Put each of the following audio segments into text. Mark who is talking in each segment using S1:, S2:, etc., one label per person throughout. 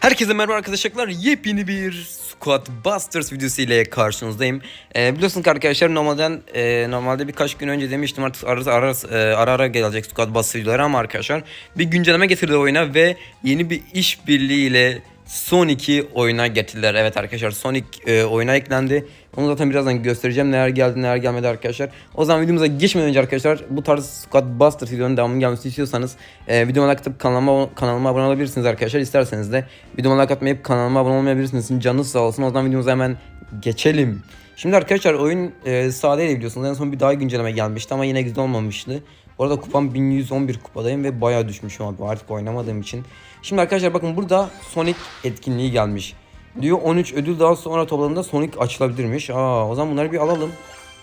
S1: Herkese merhaba arkadaşlar. Yepyeni bir Squad Busters videosu ile karşınızdayım. Ee, biliyorsunuz arkadaşlar normalden e, normalde birkaç gün önce demiştim artık ara ara, e, ara, ara gelecek Squad Busters videoları ama arkadaşlar bir güncelleme getirdi oyuna ve yeni bir işbirliği ile Sonic'i oyuna getirdiler. Evet arkadaşlar Sonic e, oyuna eklendi. Onu zaten birazdan göstereceğim neler geldi neler gelmedi arkadaşlar. O zaman videomuza geçmeden önce arkadaşlar bu tarz Squad Busters videonun devamının gelmesini istiyorsanız e, videoma like atıp kanalıma, kanalıma abone olabilirsiniz arkadaşlar. İsterseniz de videoma like atmayıp kanalıma abone olmayabilirsiniz. Canınız sağ olsun. O zaman videomuza hemen geçelim. Şimdi arkadaşlar oyun e, sadeydi biliyorsunuz. En son bir daha güncelleme gelmişti ama yine güzel olmamıştı. Bu arada kupam 1111 kupadayım ve bayağı düşmüşüm abi artık oynamadığım için. Şimdi arkadaşlar bakın burada Sonic etkinliği gelmiş. Diyor 13 ödül daha sonra topladığında Sonic açılabilirmiş. Aa o zaman bunları bir alalım.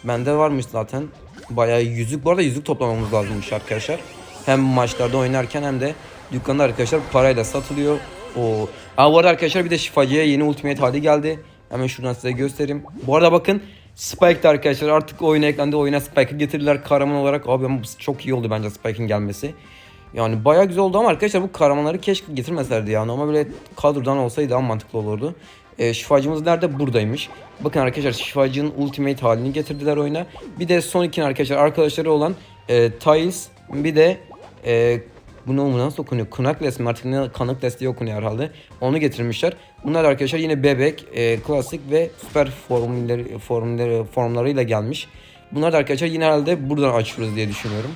S1: Bende varmış zaten. Bayağı yüzük. Bu arada yüzük toplamamız lazımmış arkadaşlar. Hem maçlarda oynarken hem de dükkanda arkadaşlar parayla satılıyor. O. Aa bu arada arkadaşlar bir de şifacıya yeni ultimate hali geldi. Hemen şuradan size göstereyim. Bu arada bakın Spike de arkadaşlar artık oyuna eklendi. Oyuna Spike'ı getirdiler kahraman olarak. Abi ama çok iyi oldu bence Spike'ın gelmesi. Yani bayağı güzel oldu ama arkadaşlar bu kahramanları keşke getirmeselerdi yani ama böyle kadrodan olsaydı daha mantıklı olurdu. E, şifacımız nerede? Buradaymış. Bakın arkadaşlar şifacının ultimate halini getirdiler oyuna. Bir de Sonic'in arkadaşlar arkadaşları olan e, Tails bir de e, bunu nasıl okunuyor? Knuckles mi artık ne Knuckles diye okunuyor herhalde. Onu getirmişler. Bunlar arkadaşlar yine bebek, e, klasik ve süper formülleri, formülleri, formlarıyla gelmiş. Bunlar da arkadaşlar yine herhalde buradan açıyoruz diye düşünüyorum.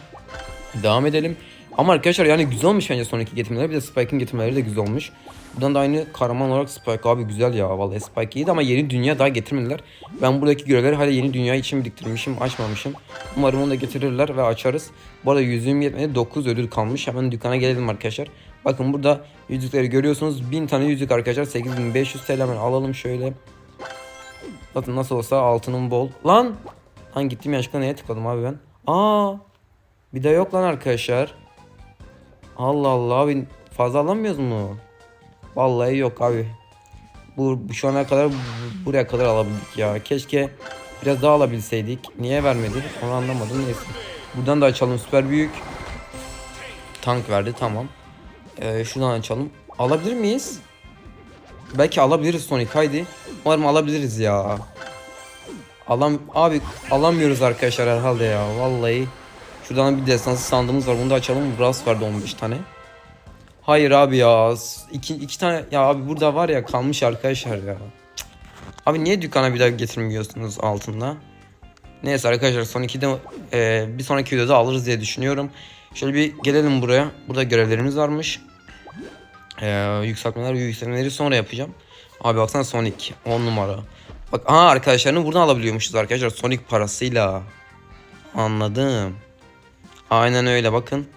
S1: Devam edelim. Ama arkadaşlar yani güzel olmuş bence sonraki getirmeleri. Bir de Spike'ın getirmeleri de güzel olmuş. Buradan da aynı kahraman olarak Spike abi güzel ya. Vallahi Spike iyiydi ama yeni dünya daha getirmediler. Ben buradaki görevleri hala yeni dünya için biriktirmişim, açmamışım. Umarım onu da getirirler ve açarız. Bu arada yüzüğüm yetmedi. 9 ödül kalmış. Hemen dükkana gelelim arkadaşlar. Bakın burada yüzükleri görüyorsunuz. 1000 tane yüzük arkadaşlar. 8500 TL hemen alalım şöyle. Zaten nasıl olsa altının bol. Lan! Lan gittim yanlışlıkla neye tıkladım abi ben? Aa! Bir de yok lan arkadaşlar. Allah Allah abi fazla alamıyoruz mu? Vallahi yok abi. Bu, şu ana kadar bu- buraya kadar alabildik ya. Keşke biraz daha alabilseydik. Niye vermedi? Onu anlamadım neyse. Buradan da açalım süper büyük. Tank verdi tamam. Ee, şuradan açalım. Alabilir miyiz? Belki alabiliriz Sonic haydi. Umarım alabiliriz ya. Alam abi alamıyoruz arkadaşlar herhalde ya. Vallahi. Şuradan bir destansı sandığımız var. Bunu da açalım. Brass vardı 15 tane. Hayır abi ya. İki, iki tane ya abi burada var ya kalmış arkadaşlar ya. Cık. Abi niye dükkana bir daha getirmiyorsunuz altında? Neyse arkadaşlar son iki de e, bir sonraki videoda alırız diye düşünüyorum. Şöyle bir gelelim buraya. Burada görevlerimiz varmış. E, yükseltmeler ve yükseltmeleri sonra yapacağım. Abi baksana Sonic 10 numara. Bak aha arkadaşlarını buradan alabiliyormuşuz arkadaşlar Sonic parasıyla. Anladım. Aynen öyle bakın.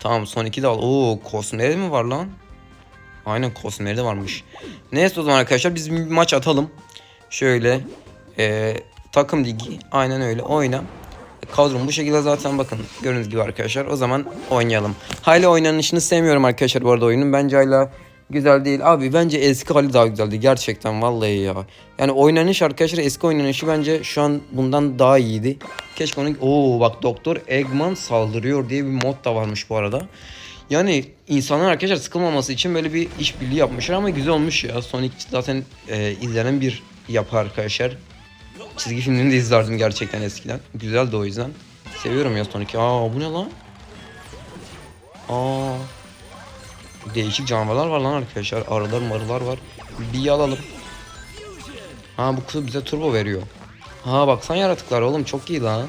S1: Tamam son iki de al. Oo kostümleri mi var lan? Aynen kostümleri de varmış. Neyse o zaman arkadaşlar biz bir maç atalım. Şöyle eee, takım ligi aynen öyle oyna. Kadrom bu şekilde zaten bakın gördüğünüz gibi arkadaşlar. O zaman oynayalım. Hala oynanışını sevmiyorum arkadaşlar bu arada oyunun. Bence hala güzel değil. Abi bence eski hali daha güzeldi gerçekten vallahi ya. Yani oynanış arkadaşlar eski oynanışı bence şu an bundan daha iyiydi. Keşke onu... Oo bak Doktor Eggman saldırıyor diye bir mod da varmış bu arada. Yani insanlar arkadaşlar sıkılmaması için böyle bir işbirliği yapmışlar ama güzel olmuş ya. Sonic zaten e, izlenen bir yapı arkadaşlar. Çizgi filmlerini de izlerdim gerçekten eskiden. Güzeldi o yüzden. Seviyorum ya Sonic'i. Aa bu ne lan? Aa. Değişik canavarlar var lan arkadaşlar. Arılar marılar var. Bir alalım. Ha bu kutu bize turbo veriyor. Ha baksana yaratıklar oğlum çok iyi lan.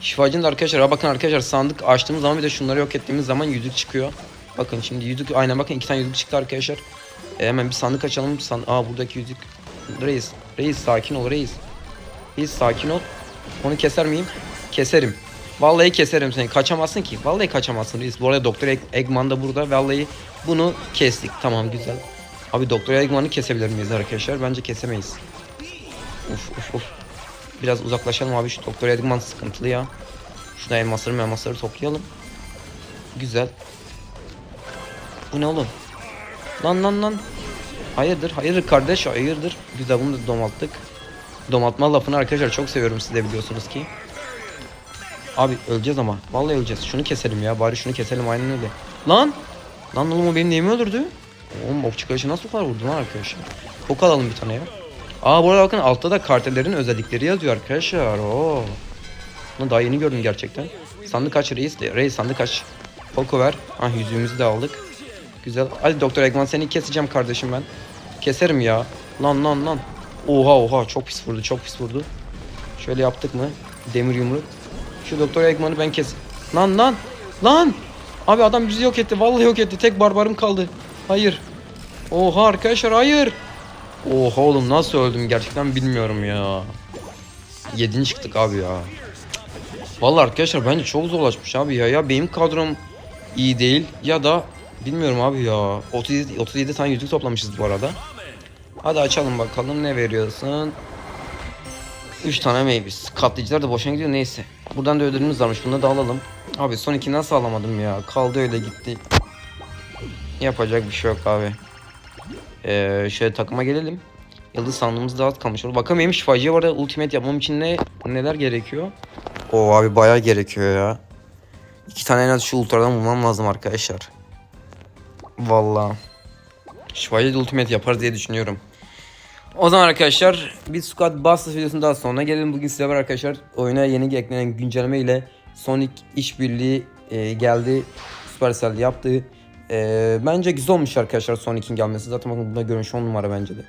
S1: Şifacının da arkadaşlar ha bakın arkadaşlar sandık açtığımız zaman bir de şunları yok ettiğimiz zaman yüzük çıkıyor. Bakın şimdi yüzük aynen bakın iki tane yüzük çıktı arkadaşlar. E, hemen bir sandık açalım. San Aa buradaki yüzük. Reis. Reis sakin ol reis. Reis sakin ol. Onu keser miyim? Keserim. Vallahi keserim seni. Kaçamazsın ki. Vallahi kaçamazsın reis. Bu arada Doktor Egg- Eggman da burada. Vallahi bunu kestik. Tamam güzel. Abi Doktor Eggman'ı kesebilir miyiz arkadaşlar? Bence kesemeyiz. Uf uf uf. Biraz uzaklaşalım abi şu Doktor Eggman sıkıntılı ya. Şurada elmasları elmasları toplayalım. Güzel. Bu ne oğlum? Lan lan lan. Hayırdır hayırdır kardeş hayırdır. Güzel bunu da domalttık. Domaltma lafını arkadaşlar çok seviyorum siz de biliyorsunuz ki. Abi öleceğiz ama. Vallahi öleceğiz. Şunu keselim ya. Bari şunu keselim aynen öyle. Lan! Lan oğlum o benim neyimi öldürdü? Oğlum ok çıkarışı nasıl kadar vurdu lan arkadaşlar? Ok alalım bir tane ya. Aa bu arada bakın altta da kartellerin özellikleri yazıyor arkadaşlar. Oo. Bunu daha yeni gördüm gerçekten. Sandık aç reis. Reis sandık aç. Poco ver. Ah yüzüğümüzü de aldık. Güzel. Hadi Doktor Eggman seni keseceğim kardeşim ben. Keserim ya. Lan lan lan. Oha oha çok pis vurdu çok pis vurdu. Şöyle yaptık mı? Demir yumruk. Şu Doktor Eggman'ı ben kes. Lan lan. Lan. Abi adam bizi yok etti. Vallahi yok etti. Tek barbarım kaldı. Hayır. Oha arkadaşlar hayır. Oha oğlum nasıl öldüm gerçekten bilmiyorum ya. Yedinci çıktık abi ya. Vallahi arkadaşlar bence çok zorlaşmış abi ya. Ya benim kadrom iyi değil ya da bilmiyorum abi ya. 37, 37 tane yüzük toplamışız bu arada. Hadi açalım bakalım ne veriyorsun. 3 tane meyvis. Katlayıcılar da boşuna gidiyor neyse. Buradan da ödülümüz varmış bunu da alalım. Abi son iki nasıl alamadım ya. Kaldı öyle gitti. Yapacak bir şey yok abi. Ee, şöyle takıma gelelim. Yıldız sandığımız daha az kalmış. Bakalım benim şifacıya var ultimate yapmam için ne neler gerekiyor? O abi bayağı gerekiyor ya. İki tane en az şu ultradan bulmam lazım arkadaşlar. Vallahi. Şifacıya da ultimate yaparız diye düşünüyorum. O zaman arkadaşlar bir Squad Busters videosunun daha sonuna gelelim. Bugün sizlerle arkadaşlar oyuna yeni eklenen güncelleme ile Sonic işbirliği e, geldi. Supercell yaptı. E, bence güzel olmuş arkadaşlar Sonic'in gelmesi. Zaten bakın bunda görünüş 10 numara bence de.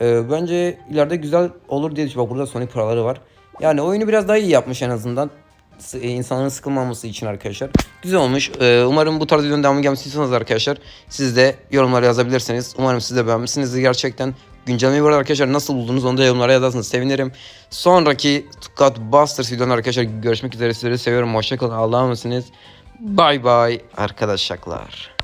S1: E, bence ileride güzel olur diye düşünüyorum. Burada Sonic paraları var. Yani oyunu biraz daha iyi yapmış en azından. E, insanların sıkılmaması için arkadaşlar. Güzel olmuş. E, umarım bu tarz videonun devamı istiyorsanız arkadaşlar siz de yorumlara yazabilirsiniz. Umarım siz de beğenmişsinizdir gerçekten. Güncellemeyi bu arada arkadaşlar nasıl buldunuz onu da yorumlara yazarsanız sevinirim. Sonraki Squad Busters videolarında arkadaşlar görüşmek üzere. Sizleri seviyorum. Hoşçakalın. Allah'a emanetsiniz. Bay bay arkadaşlar.